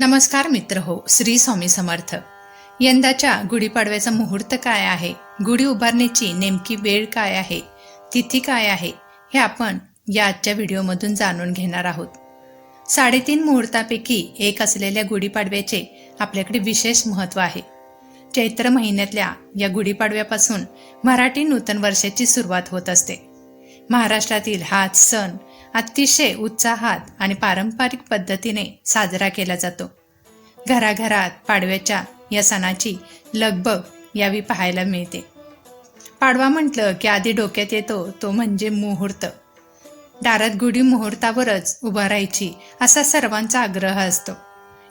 नमस्कार मित्र हो श्री स्वामी समर्थ. यंदाच्या गुढीपाडव्याचा मुहूर्त काय आहे? गुढी उभारण्याची नेमकी वेळ काय आहे? तिथी काय आहे? हे आपण या आजच्या व्हिडिओमधून जाणून घेणार आहोत. साडेतीन मुहूर्तापैकी एक असलेल्या गुढीपाडव्याचे आपल्याकडे विशेष महत्त्व आहे. चैत्र महिन्यातल्या या गुढीपाडव्यापासून मराठी नूतन वर्षाची सुरुवात होत असते. महाराष्ट्रातील हा सण अतिशय उत्साहात आणि पारंपरिक पद्धतीने साजरा केला जातो. घराघरात पाडव्याच्या या सणाची लगबग यावी पाहायला मिळते. पाडवा म्हटलं की आधी डोक्यात येतो तो म्हणजे मुहूर्त. दारात गुढी मुहूर्तावरच उभा राहायची असा सर्वांचा आग्रह असतो.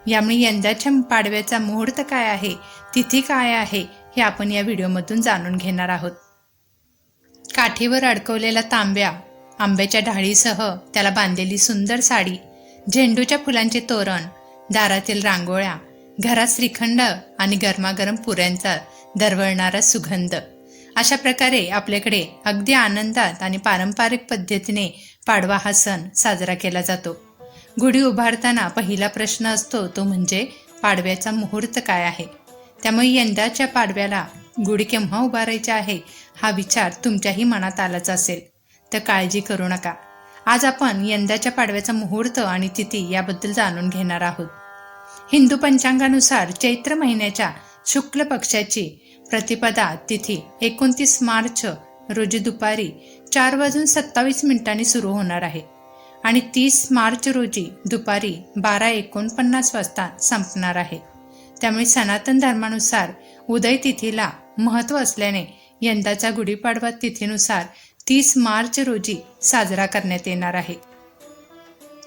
यामुळे यंदाच्या पाडव्याचा मुहूर्त काय आहे तिथी काय आहे हे आपण या व्हिडिओमधून जाणून घेणार आहोत. काठीवर अडकवलेला तांब्या आंब्याच्या ढाळीसह त्याला बांधलेली सुंदर साडी झेंडूच्या फुलांचे तोरण दारातील रांगोळ्या घरात श्रीखंड आणि गरमागरम पुऱ्यांचा दरवळणारा सुगंध. अशा प्रकारे आपल्याकडे अगदी आनंदात आणि पारंपरिक पद्धतीने पाडवा हा सण साजरा केला जातो. गुढी उभारताना पहिला प्रश्न असतो तो म्हणजे पाडव्याचा मुहूर्त काय आहे? त्यामुळे यंदाच्या पाडव्याला गुढी केव्हा उभारायची आहे हा विचार तुमच्याही मनात आलाच असेल. तर काळजी करू नका. आज आपण यंदाच्या पाडव्याचा मुहूर्त आणि तिथी याबद्दल जाणून घेणार आहोत. हिंदू पंचांगानुसार चैत्र महिन्याच्या शुक्ल पक्षाची प्रतिपदा तिथी एकोणतीस मार्च रोजी दुपारी चार वाजून सत्तावीस मिनिटांनी सुरू होणार आहे आणि तीस मार्च रोजी दुपारी बारा एकोणपन्नास वाजता संपणार आहे. त्यामुळे सनातन धर्मानुसार उदय तिथीला महत्त्व असल्याने यंदाचा गुढीपाडवा तिथीनुसार तीस मार्च रोजी साजरा करण्यात येणार आहे.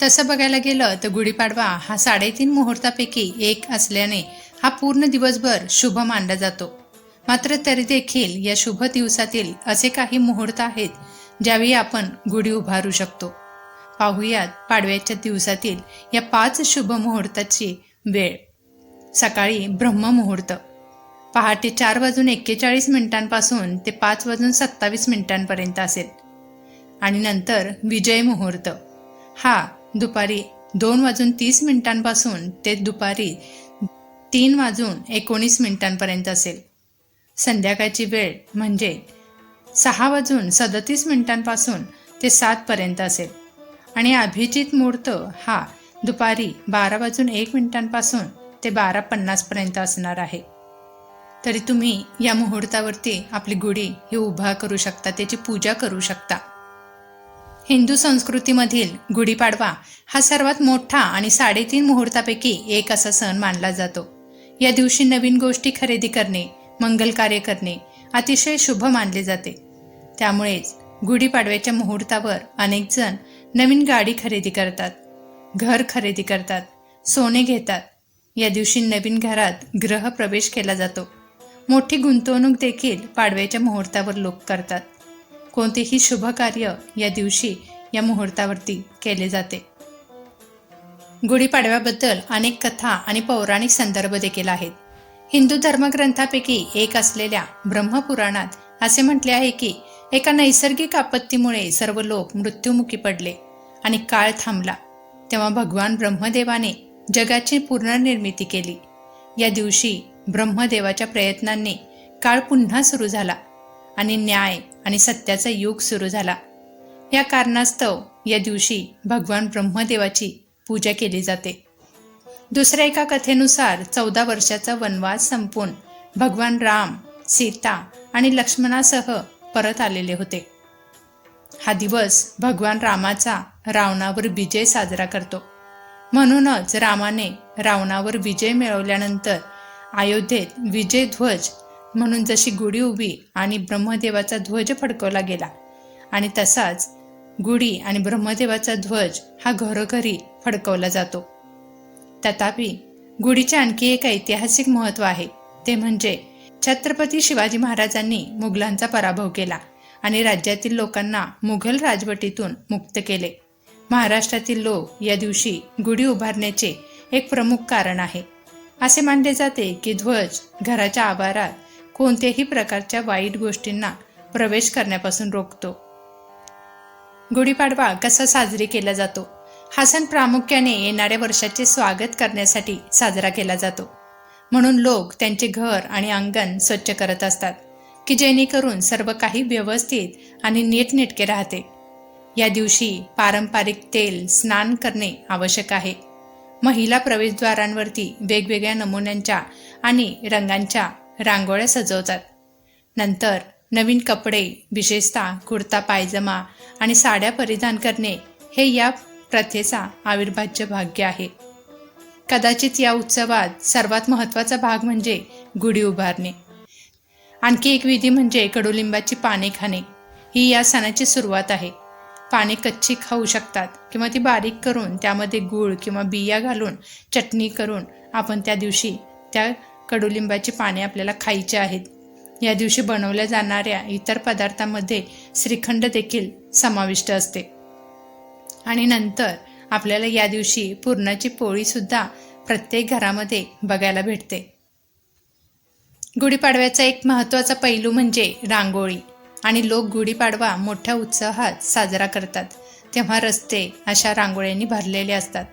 तसं बघायला गेलं तर गुढीपाडवा हा साडेतीन मुहूर्तापैकी एक असल्याने हा पूर्ण दिवसभर शुभ मानला जातो. मात्र तरी देखील या शुभ दिवसातील असे काही मुहूर्त आहेत ज्यावेळी आपण गुढी उभारू शकतो. पाहुयात पाडव्याच्या दिवसातील या पाच शुभ मुहूर्ताची वेळ. सकाळी ब्रह्ममुहूर्त पहाटे चार वाजून एक्केचाळीस मिनिटांपासून ते पाच वाजून सत्तावीस मिनिटांपर्यंत असेल. आणि नंतर विजय मुहूर्त. हा दुपारी दोन वाजून तीस मिनिटांपासून ते दुपारी तीन वाजून एकोणीस मिनिटांपर्यंत असेल. संध्याकाळची वेळ म्हणजे सहा वाजून सदतीस मिनिटांपासून ते सातपर्यंत असेल. आणि अभिजित मुहूर्त हा दुपारी बारा वाजून एक मिनिटांपासून ते बारा पन्नासपर्यंत असणार आहे. तरी तुम्ही या मुहूर्तावरती आपली गुढी ही उभा करू शकता त्याची पूजा करू शकता. हिंदू संस्कृतीमधील गुढीपाडवा हा सर्वात मोठा आणि साडेतीन मुहूर्तापैकी एक असा सण मानला जातो. या दिवशी नवीन गोष्टी खरेदी करणे मंगल कार्य करणे अतिशय शुभ मानले जाते. त्यामुळेच गुढीपाडव्याच्या मुहूर्तावर अनेक जण नवीन गाडी खरेदी करतात घर खरेदी करतात सोने घेतात. या दिवशी नवीन घरात ग्रह प्रवेश केला जातो. मोठी गुंतवणूक देखील पाडव्याच्या मुहूर्तावर लोक करतात. कोणतेही शुभ कार्य या दिवशी या मुहूर्तावरती केले जाते. गुढीपाडव्याबद्दल अनेक कथा आणि पौराणिक संदर्भ देखील आहेत. हिंदू धर्मग्रंथापैकी एक असलेल्या ब्रह्मपुराणात असे म्हटले आहे की एका नैसर्गिक आपत्तीमुळे सर्व लोक मृत्युमुखी पडले आणि काळ थांबला. तेव्हा भगवान ब्रह्मदेवाने जगाची पुनर्निर्मिती केली. या दिवशी ब्रह्मदेवाच्या प्रयत्नांनी काळ पुन्हा सुरू झाला आणि न्याय आणि सत्याचा युग सुरू झाला. या कारणास्तव या दिवशी भगवान ब्रह्मदेवाची पूजा केली जाते. दुसऱ्या एका कथेनुसार चौदा वर्षाचा वनवास संपून भगवान राम सीता आणि लक्ष्मणासह परत आलेले होते. हा दिवस भगवान रामाचा रावणावर विजय साजरा करतो. म्हणूनच रामाने रावणावर विजय मिळवल्यानंतर अयोध्येत विजय ध्वज म्हणून जशी गुढी उभी आणि ब्रह्मदेवाचा ध्वज फडकवला गेला. आणि तसाच गुढी आणि ब्रह्मदेवाचा ध्वज हा घरोघरी फडकवला जातो. तथापि गुढीचे आणखी एक ऐतिहासिक महत्त्व आहे. ते म्हणजे छत्रपती शिवाजी महाराजांनी मुघलांचा पराभव केला आणि राज्यातील लोकांना मुघल राजवटीतून मुक्त केले. महाराष्ट्रातील लोक या दिवशी गुढी उभारण्याचे एक प्रमुख कारण आहे. असे मानले जाते की ध्वज घराच्या आवारात कोणत्याही प्रकारच्या वाईट गोष्टींना प्रवेश करण्यापासून रोखतो. गुढीपाडवा कसा साजरी केला जातो? हा सण प्रामुख्याने येणाऱ्या वर्षाचे स्वागत करण्यासाठी साजरा केला जातो. म्हणून लोक त्यांचे घर आणि अंगण स्वच्छ करत असतात की जेणेकरून सर्व काही व्यवस्थित आणि नीटनेटके राहते. या दिवशी पारंपरिक तेल स्नान करणे आवश्यक आहे. महिला प्रवेशद्वारांवरती वेगवेगळ्या नमुन्यांच्या आणि रंगांच्या रांगोळ्या सजवतात. नंतर नवीन कपडे विशेषतः कुर्ता पायजमा आणि साड्या परिधान करणे हे या प्रथेचा अविर्भाज्य भाग्य आहे. कदाचित या उत्सवात सर्वात महत्त्वाचा भाग म्हणजे गुढी उभारणे. आणखी एक विधी म्हणजे कडुलिंबाची पाने खाणे. ही या सणाची सुरुवात आहे. पाने कच्ची खाऊ शकतात किंवा ती बारीक करून त्यामध्ये गूळ किंवा बिया घालून चटणी करून आपण त्या दिवशी त्या कडुलिंबाची पाने आपल्याला खायची आहेत. या दिवशी बनवल्या जाणाऱ्या इतर पदार्थांमध्ये श्रीखंड देखील समाविष्ट असते. आणि नंतर आपल्याला या दिवशी पुरणाची पोळीसुद्धा प्रत्येक घरामध्ये बघायला भेटते. गुढीपाडव्याचा एक महत्त्वाचा पैलू म्हणजे रांगोळी. आणि लोक गुढीपाडवा मोठ्या उत्साहात साजरा करतात. तेव्हा रस्ते अशा रांगोळ्यांनी भरलेले असतात.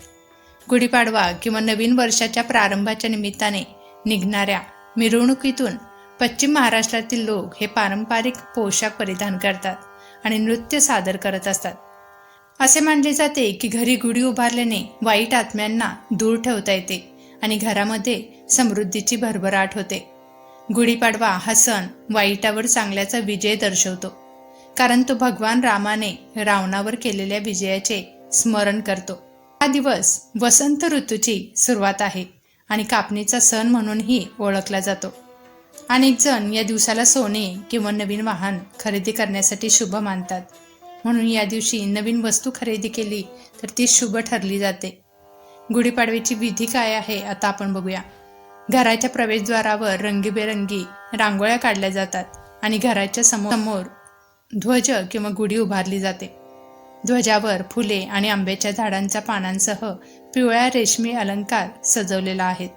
गुढीपाडवा किंवा नवीन वर्षाच्या प्रारंभाच्या निमित्ताने निघणाऱ्या मिरवणुकीतून पश्चिम महाराष्ट्रातील लोक हे पारंपरिक पोशाख परिधान करतात आणि नृत्य सादर करत असतात. असे मानले जाते की घरी गुढी उभारल्याने वाईट आत्म्यांना दूर ठेवता येते आणि घरामध्ये समृद्धीची भरभराट होते. गुढीपाडवा हा सण वाईटावर चांगल्याचा विजय दर्शवतो. कारण तो भगवान रामाने रावणावर केलेल्या विजयाचे स्मरण करतो. हा दिवस वसंत ऋतूची सुरुवात आहे आणि कापणीचा सण म्हणूनही ओळखला जातो. अनेक जण या दिवसाला सोने किंवा नवीन वाहन खरेदी करण्यासाठी शुभ मानतात. म्हणून या दिवशी नवीन वस्तू खरेदी केली तर ती शुभ ठरली जाते. गुढीपाडव्याची विधी काय आहे आता आपण बघूया. घराच्या प्रवेशद्वारावर रंगीबेरंगी रांगोळ्या काढल्या जातात आणि घराच्या समोर समोर ध्वज किंवा गुढी उभारली जाते. ध्वजावर फुले आणि आंब्याच्या झाडांच्या पानांसह पिवळ्या रेशमी अलंकार सजवलेला आहेत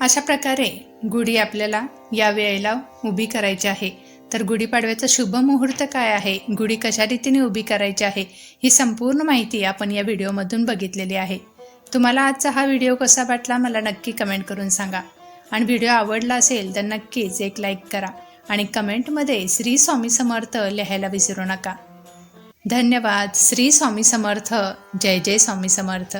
अशा प्रकारे गुढी आपल्याला या वेळेला उभी करायची आहे. तर गुढीपाडव्याचा शुभ मुहूर्त काय आहे? गुढी कशा रीतीने उभी करायची आहे? ही संपूर्ण माहिती आपण या व्हिडिओमधून बघितलेली आहे. तुम्हाला आजचा हा व्हिडिओ कसा वाटला मला नक्की कमेंट करून सांगा. आणि व्हिडिओ आवडला असेल तर नक्कीच एक लाईक करा आणि कमेंटमध्ये श्री स्वामी समर्थ लिहायला विसरू नका. धन्यवाद. श्री स्वामी समर्थ. जय जय स्वामी समर्थ.